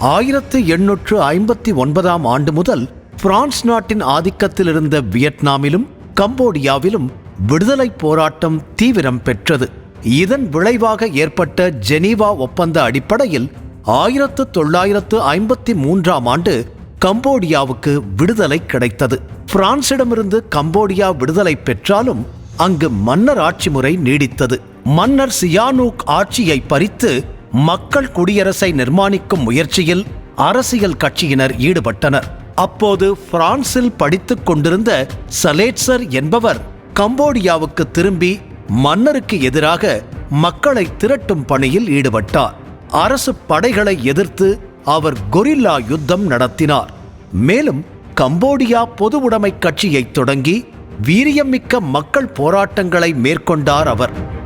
ஆயிரத்து எண்ணூற்று ஐம்பத்தி ஒன்பதாம் ஆண்டு முதல் பிரான்ஸ் நாட்டின் ஆதிக்கத்தில் இருந்த வியட்நாமிலும் கம்போடியாவிலும் விடுதலை போராட்டம் தீவிரம் பெற்றது. இதன் விளைவாக ஏற்பட்ட ஜெனீவா ஒப்பந்த அடிப்படையில் ஆயிரத்து தொள்ளாயிரத்து ஐம்பத்தி மூன்றாம் ஆண்டு கம்போடியாவுக்கு விடுதலை கிடைத்தது. பிரான்சிடமிருந்து கம்போடியா விடுதலை பெற்றாலும் அங்கு மன்னர் ஆட்சி முறை நீடித்தது. மன்னர் சியானூக் ஆட்சியை பறித்து மக்கள் குடியரசை நிர்மாணிக்கும் முயற்சியில் அரசியல் கட்சியினர் ஈடுபட்டனர். அப்போது பிரான்சில் படித்துக் கொண்டிருந்த சலேட்சர் என்பவர் கம்போடியாவுக்கு திரும்பி மன்னருக்கு எதிராக மக்களை திரட்டும் பணியில் ஈடுபட்டார். அரசு படைகளை எதிர்த்து அவர் கொரில்லா யுத்தம் நடத்தினார். மேலும் கம்போடியா பொது உடைமை கட்சியை தொடங்கி வீரியமிக்க மக்கள் போராட்டங்களை மேற்கொண்டார் அவர்.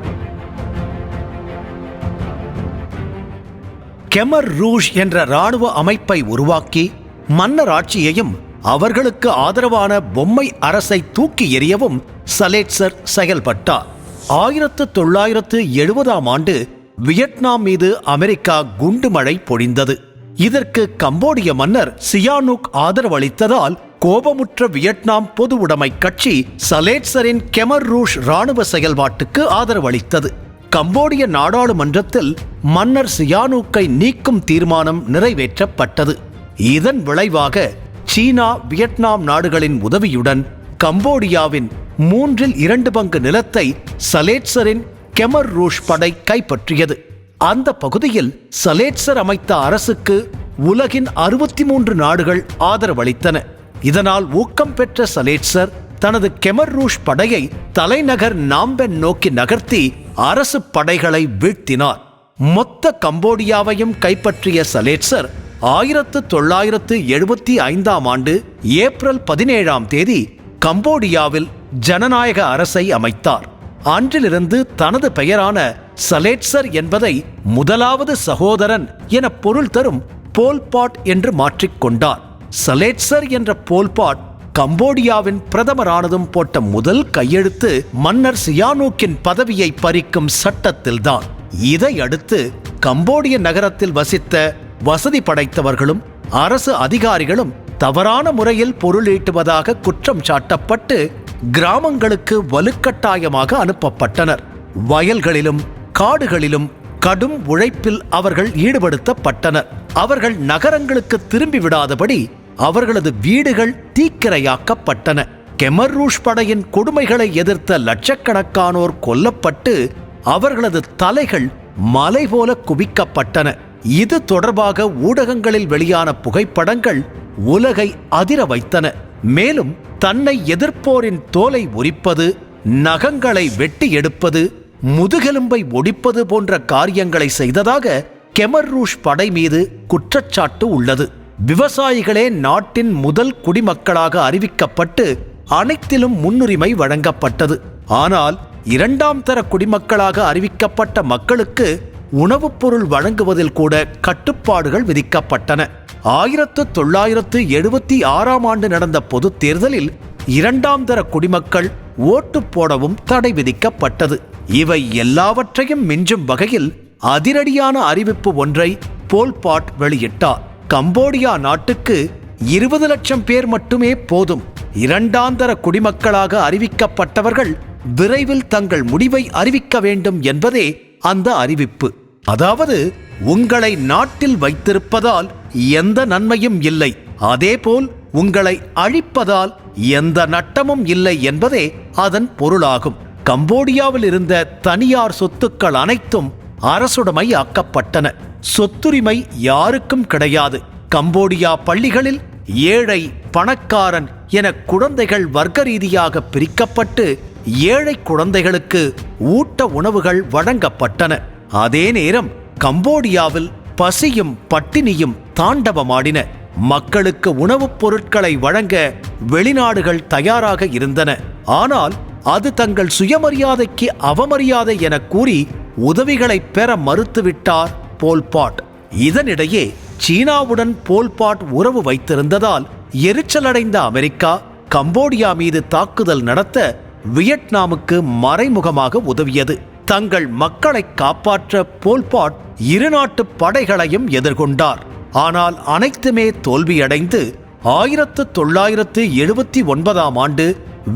கெமர் ரூஷ் என்ற இராணுவ அமைப்பை உருவாக்கி மன்னர் ஆட்சியையும் அவர்களுக்கு ஆதரவான பொம்மை அரசை தூக்கி எறியவும் சலேட்சர் செயல்பட்டார். ஆயிரத்து தொள்ளாயிரத்து எழுபதாம் ஆண்டு வியட்நாம் மீது அமெரிக்கா குண்டுமழை பொழிந்தது. இதற்கு கம்போடிய மன்னர் சியானுக் ஆதரவளித்ததால் கோபமுற்ற வியட்நாம் பொது உடைமை கட்சி சலேட்சரின் கெமர் ரூஷ் ராணுவ செயல்பாட்டுக்கு ஆதரவளித்தது. கம்போடிய நாடாளுமன்றத்தில் மன்னர் சியானூக்கை நீக்கும் தீர்மானம் நிறைவேற்றப்பட்டது. இதன் விளைவாக சீனா வியட்நாம் நாடுகளின் உதவியுடன் கம்போடியாவின் மூன்றில் இரண்டு பங்கு நிலத்தை சலேட்சரின் கெமர் ரூஷ் படை கைப்பற்றியது. அந்த பகுதியில் சலேட்சர் அமைத்த அரசுக்கு உலகின் அறுபத்தி மூன்று நாடுகள் ஆதரவளித்தன. இதனால் ஊக்கம் பெற்ற சலேட்சர் தனது கெமர் ரூஷ் படையை தலைநகர் நாம்பென் நோக்கி நகர்த்தி அரசு படைகளை வீழ்த்தினார். மொத்த கம்போடியாவையும் கைப்பற்றிய சலேட்சர் ஆயிரத்து தொள்ளாயிரத்து எழுபத்தி ஐந்தாம் ஆண்டு ஏப்ரல் பதினேழாம் தேதி கம்போடியாவில் ஜனநாயக அரசை அமைத்தார். அன்றிலிருந்து தனது பெயரான சலேட்சர் என்பதை முதலாவது சகோதரன் என பொருள் தரும் போல்பாட் என்று மாற்றிக்கொண்டார் சலேட்சர் என்ற போல்பாட் கம்போடியாவின் பிரதமரானதும் போட்ட முதல் கையெழுத்து மன்னர் சியானூக்கின் பதவியை பறிக்கும் சட்டத்தில்தான். இதையடுத்து கம்போடிய நகரத்தில் வசித்த வசதி படைத்தவர்களும் அரசு அதிகாரிகளும் தவறான முறையில் பொருளீட்டுவதாக குற்றம் சாட்டப்பட்டு கிராமங்களுக்கு வலுக்கட்டாயமாக அனுப்பப்பட்டனர். வயல்களிலும் காடுகளிலும் கடும் உழைப்பில் அவர்கள் ஈடுபடுத்தப்பட்டனர். அவர்கள் நகரங்களுக்கு திரும்பி விடாதபடி அவர்களது வீடுகள் தீக்கிரையாக்கப்பட்டன. கெமர்ரூஷ் படையின் கொடுமைகளை எதிர்த்த லட்சக்கணக்கானோர் கொல்லப்பட்டு அவர்களது தலைகள் மலை போல குவிக்கப்பட்டன. இது தொடர்பாக ஊடகங்களில் வெளியான புகைப்படங்கள் உலகை அதிர வைத்தன. மேலும் தன்னை எதிர்ப்போரின் தோலை உரிப்பது நகங்களை வெட்டி எடுப்பது முதுகெலும்பை ஒடிப்பது போன்ற காரியங்களை செய்ததாக கெமர்ரூஷ் படை மீது குற்றச்சாட்டு உள்ளது. விவசாயிகளே நாட்டின் முதல் குடிமக்களாக அறிவிக்கப்பட்டு அனைத்திலும் முன்னுரிமை வழங்கப்பட்டது. ஆனால் இரண்டாம் தர குடிமக்களாக அறிவிக்கப்பட்ட மக்களுக்கு உணவுப் பொருள் வழங்குவதில் கூட கட்டுப்பாடுகள் விதிக்கப்பட்டன. ஆயிரத்து தொள்ளாயிரத்து எழுபத்தி ஆறாம் ஆண்டு நடந்த பொதுத் தேர்தலில் இரண்டாம் தர குடிமக்கள் ஓட்டு போடவும் தடை விதிக்கப்பட்டது. இவை எல்லாவற்றையும் மிஞ்சும் வகையில் அதிரடியான அறிவிப்பு ஒன்றை போல்பாட் வெளியிட்டார். கம்போடியா நாட்டுக்கு இருபது லட்சம் பேர் மட்டுமே போதும். இரண்டாந்தர குடிமக்களாக அறிவிக்கப்பட்டவர்கள் விரைவில் தங்கள் முடிவை அறிவிக்க வேண்டும் என்பதே அந்த அறிவிப்பு. அதாவது உங்களை நாட்டில் வைத்திருப்பதால் எந்த நன்மையும் இல்லை. அதேபோல் உங்களை அழிப்பதால் எந்த நட்டமும் இல்லை என்பதே அதன் பொருளாகும். கம்போடியாவில் இருந்த தனியார் சொத்துக்கள் அனைத்தும் அரசுடைமை ஆக்கப்பட்டன சொத்துரிமை யாருக்கும் கிடையாது. கம்போடியா பள்ளிகளில் ஏழை பணக்காரன் என குழந்தைகள் வர்க்க ரீதியாக பிரிக்கப்பட்டு ஏழை குழந்தைகளுக்கு ஊட்ட உணவுகள் வழங்கப்பட்டன. அதே நேரம் கம்போடியாவில் பசியும் பட்டினியும் தாண்டவமாடின. மக்களுக்கு உணவுப் பொருட்களை வழங்க வெளிநாடுகள் தயாராக இருந்தன. ஆனால் அது தங்கள் சுயமரியாதைக்கு அவமரியாதை என கூறி உதவிகளை பெற மறுத்துவிட்டார் போல்பாட். இதனிடையே சீனாவுடன் போல்பாட் உறவு வைத்திருந்ததால் எரிச்சலடைந்த அமெரிக்கா கம்போடியா மீது தாக்குதல் நடத்த வியட்நாமுக்கு மறைமுகமாக உதவியது. தங்கள் மக்களை காப்பாற்ற போல்பாட் இருநாட்டு படைகளையும் எதிர்கொண்டார். ஆனால் அனைத்துமே தோல்வியடைந்து ஆயிரத்து தொள்ளாயிரத்து எழுபத்தி ஒன்பதாம் ஆண்டு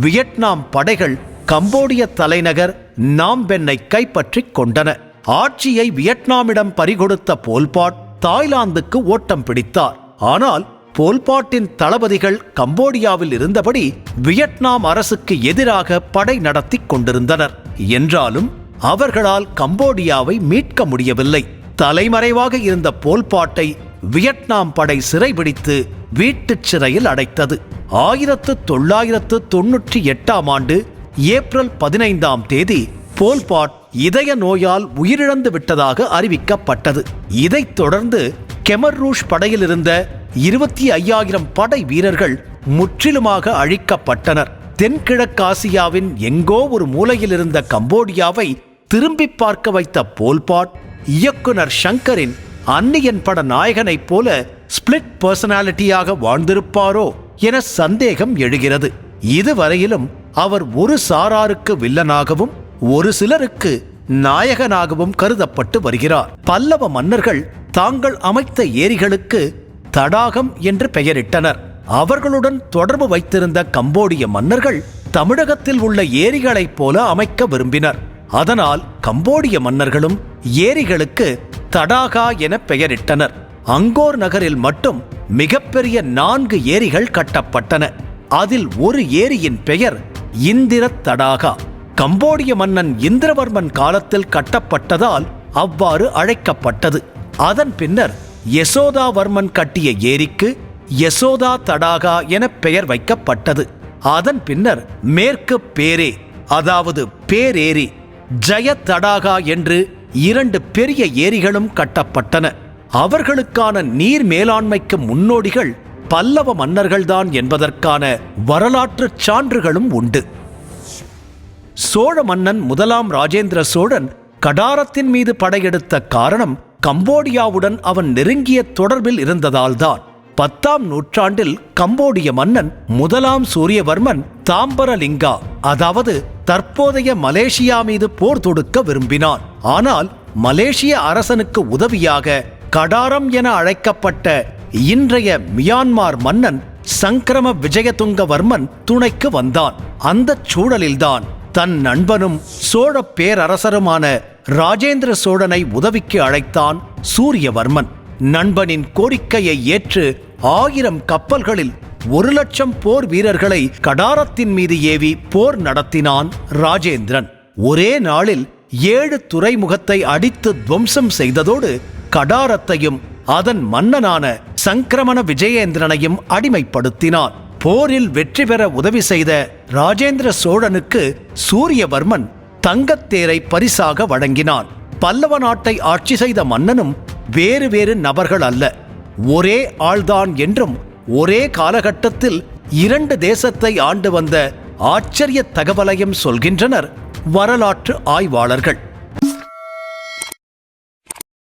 வியட்நாம் படைகள் கம்போடிய தலைநகர் நாம்பென்னை கைப்பற்றிக் கொண்டன. ஆட்சியை வியட்நாமிடம் பறிகொடுத்த போல்பாட் தாய்லாந்துக்கு ஓட்டம் பிடித்தார். ஆனால் போல்பாட்டின் தளபதிகள் கம்போடியாவில் இருந்தபடி வியட்நாம் அரசுக்கு எதிராக படை நடத்தி கொண்டிருந்தனர். என்றாலும் அவர்களால் கம்போடியாவை மீட்க முடியவில்லை. தலைமறைவாக இருந்த போல்பாட்டை வியட்நாம் படை சிறைபிடித்து வீட்டுச் சிறையில் அடைத்தது. ஆயிரத்து தொள்ளாயிரத்து தொன்னூற்றி எட்டாம் ஆண்டு ஏப்ரல் பதினைந்தாம் தேதி போல்பாட் இதய நோயால் உயிரிழந்து விட்டதாக அறிவிக்கப்பட்டது. இதைத் தொடர்ந்து கெமர்ரூஷ் படையில் இருந்த இருபத்தி ஐயாயிரம் படை வீரர்கள் முற்றிலுமாக அழிக்கப்பட்டனர். தென்கிழக்காசியாவின் எங்கோ ஒரு மூலையில் இருந்த கம்போடியாவை திரும்பி பார்க்க வைத்த போல்பாட் இயக்குனர் ஷங்கரின் அன்னியன் பட நாயகனைப் போல ஸ்பிளிட் பர்சனாலிட்டியாக வாழ்ந்திருப்பாரோ என சந்தேகம் எழுகிறது. இதுவரையிலும் அவர் ஒரு சாராருக்கு வில்லனாகவும் ஒரு சிலருக்கு நாயகனாகவும் கருதப்பட்டு வருகிறார். பல்லவ மன்னர்கள் தாங்கள் அமைத்த ஏரிகளுக்கு தடாகம் என்று பெயரிட்டனர். அவர்களுடன் தொடர்பு வைத்திருந்த கம்போடிய மன்னர்கள் தமிழகத்தில் உள்ள ஏரிகளைப் போல அமைக்க விரும்பினர். அதனால் கம்போடிய மன்னர்களும் ஏரிகளுக்கு தடாகா என பெயரிட்டனர். அங்கோர் நகரில் மட்டும் மிகப்பெரிய நான்கு ஏரிகள் கட்டப்பட்டன. அதில் ஒரு ஏரியின் பெயர் இந்திர தடாகா. கம்போடிய மன்னன் இந்திரவர்மன் காலத்தில் கட்டப்பட்டதால் அவ்வாறு அழைக்கப்பட்டது. அதன் பின்னர் யசோதாவர்மன் கட்டிய ஏரிக்கு யசோதா தடாகா என பெயர் வைக்கப்பட்டது. அதன் பின்னர் மேற்கு பேரே அதாவது பேரேரி ஜய தடாகா என்று இரண்டு பெரிய ஏரிகளும் கட்டப்பட்டன. அவர்களுக்கான நீர் மேலாண்மைக்கு முன்னோடிகள் பல்லவ மன்னர்கள்தான் என்பதற்கான வரலாற்றுச் சான்றுகளும் உண்டு. சோழ மன்னன் முதலாம் ராஜேந்திர சோழன் கடாரத்தின் மீது படையெடுத்த காரணம் கம்போடியாவுடன் அவன் நெருங்கிய தொடர்பில் இருந்ததால்தான். பத்தாம் நூற்றாண்டில் கம்போடிய மன்னன் முதலாம் சூரியவர்மன் தாம்பரலிங்கா அதாவது தற்போதைய மலேசியா மீது போர் தொடுக்க விரும்பினான். ஆனால் மலேசிய அரசனுக்கு உதவியாக கடாரம் என அழைக்கப்பட்ட இன்றைய மியான்மார் மன்னன் சங்கிரம விஜயதுங்கவர்மன் துணைக்கு வந்தான். அந்தச் சூழலில்தான் தன் நண்பனும் சோழ பேரரசருமான ராஜேந்திர சோழனை உதவிக்கு அழைத்தான் சூரியவர்மன். நண்பனின் கோரிக்கையை ஏற்று ஆயிரம் கப்பல்களில் ஒரு லட்சம் போர் வீரர்களை கடாரத்தின் மீது ஏவி போர் நடத்தினான் ராஜேந்திரன். ஒரே நாளில் ஏழு துறைமுகத்தை அடித்து துவம்சம் செய்ததோடு கடாரத்தையும் அதன் மன்னனான சங்கிரமண விஜயேந்திரனையும் அடிமைப்படுத்தினான். போரில் வெற்றி பெற உதவி செய்த ராஜேந்திர சோழனுக்கு சூரியவர்மன் தங்கத்தேரை பரிசாக வழங்கினான். பல்லவ நாட்டை ஆட்சி செய்த மன்னனும் வேறு வேறு நபர்கள் அல்ல. ஒரே ஆள்தான் என்றும் ஒரே காலகட்டத்தில் இரண்டு தேசத்தை ஆண்டு வந்த ஆச்சரிய தகவலையும் சொல்கின்றனர் வரலாற்று ஆய்வாளர்கள்.